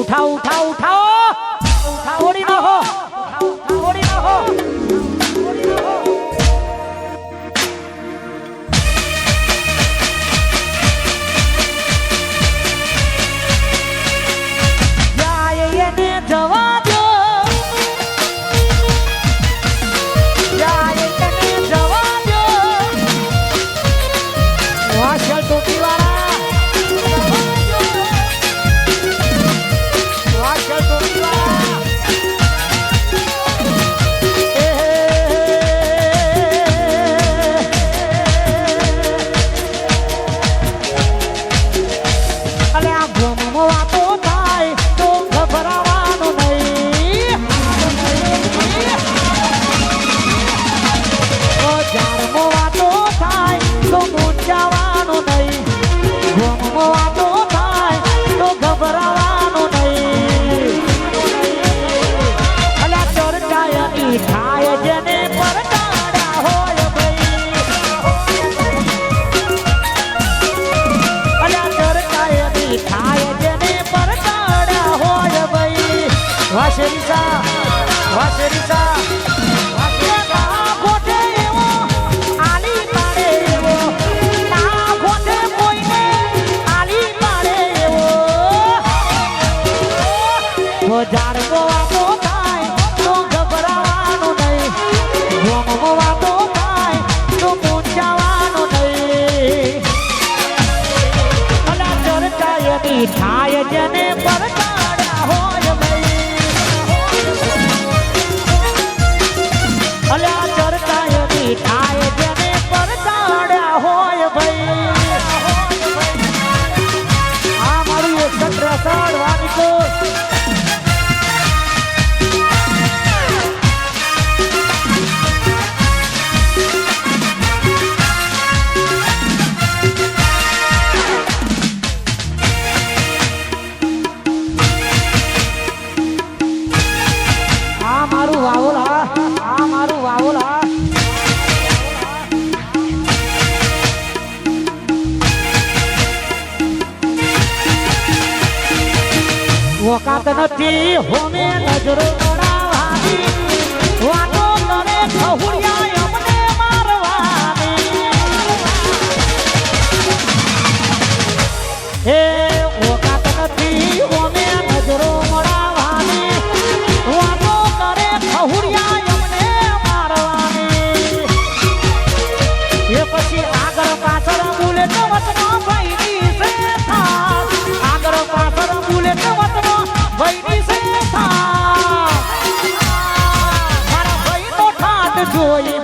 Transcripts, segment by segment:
উঠাও উঠাও উঠাও। উঠাও হরিণ વાત નથી હોમે નજરો દોડાવાની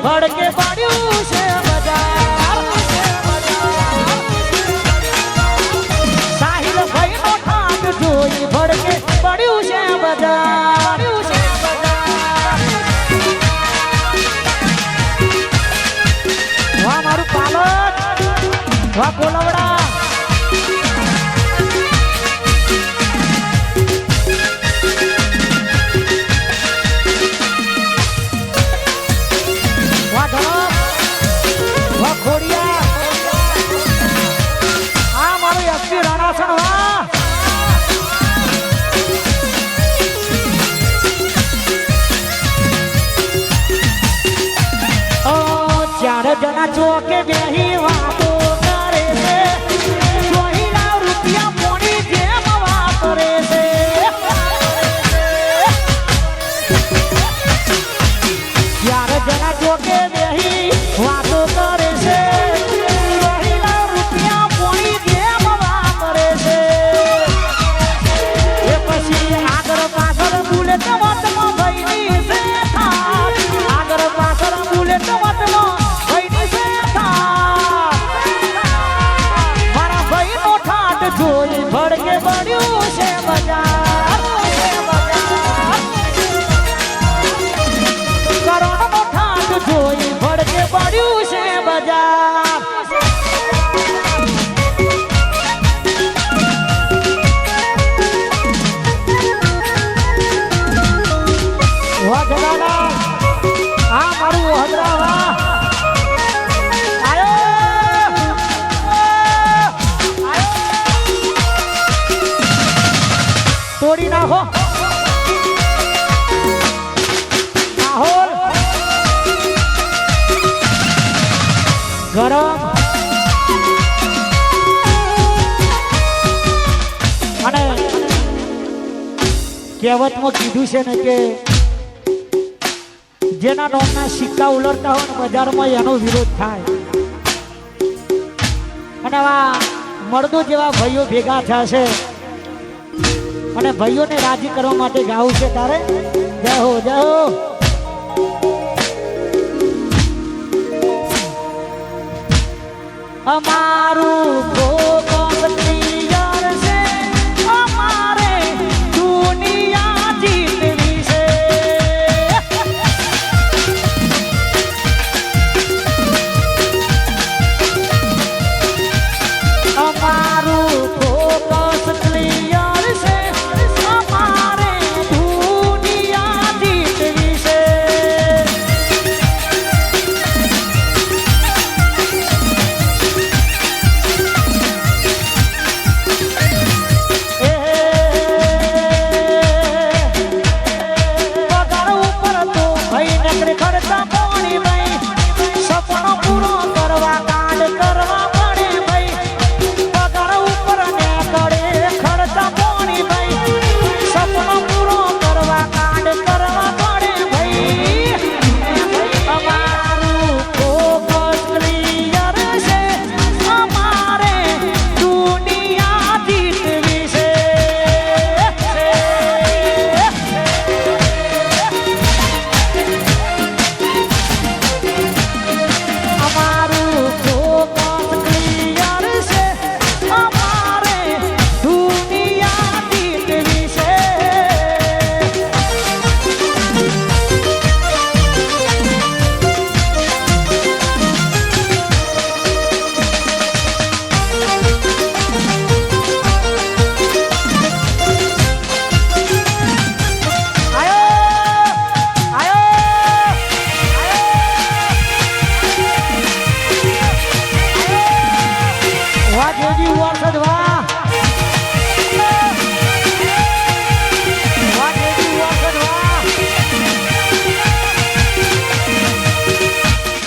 भड़के बाड़ ચોકે બેહી કહેવતમાં કીધું છે ને કે જેના નોમના સિક્કા ઉલટતા હોય ને બજારમાં એનો વિરોધ થાય. અને આ મળદો જેવા ભાઈઓ ભેગા થયા છે. અને ભાઈઓને રાજી કરવા માટે ગાવું છે તારે? જય હો જય હો અમારું ફોકસ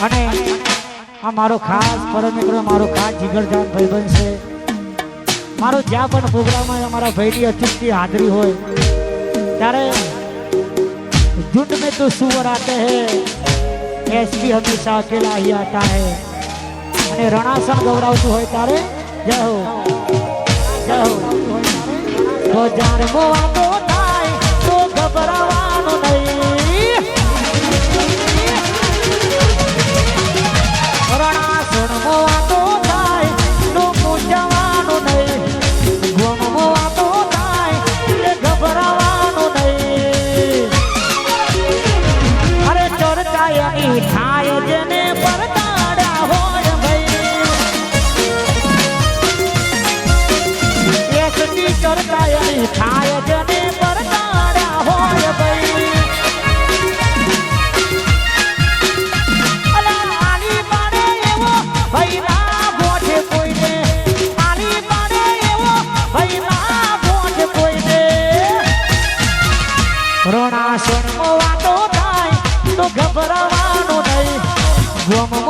અને આ મારો ખાસ પરમ મિત્રો, મારો ખાસ જીગરજાન ભાઈબંધ છે. મારો જ્યાં પણ પ્રોગ્રામ હોય અમારા ભાઈની અતિથિ હાજરી હોય, ત્યારે જુંડ મેં તો સુવર આતે હે. એસપી હંમેશા અકેલા અહીં આતા હે. અને રણાસણ ગૌરાવતું હોય ત્યારે જય હો તો જાર મોવાતો થાય ગોમમાં વાતો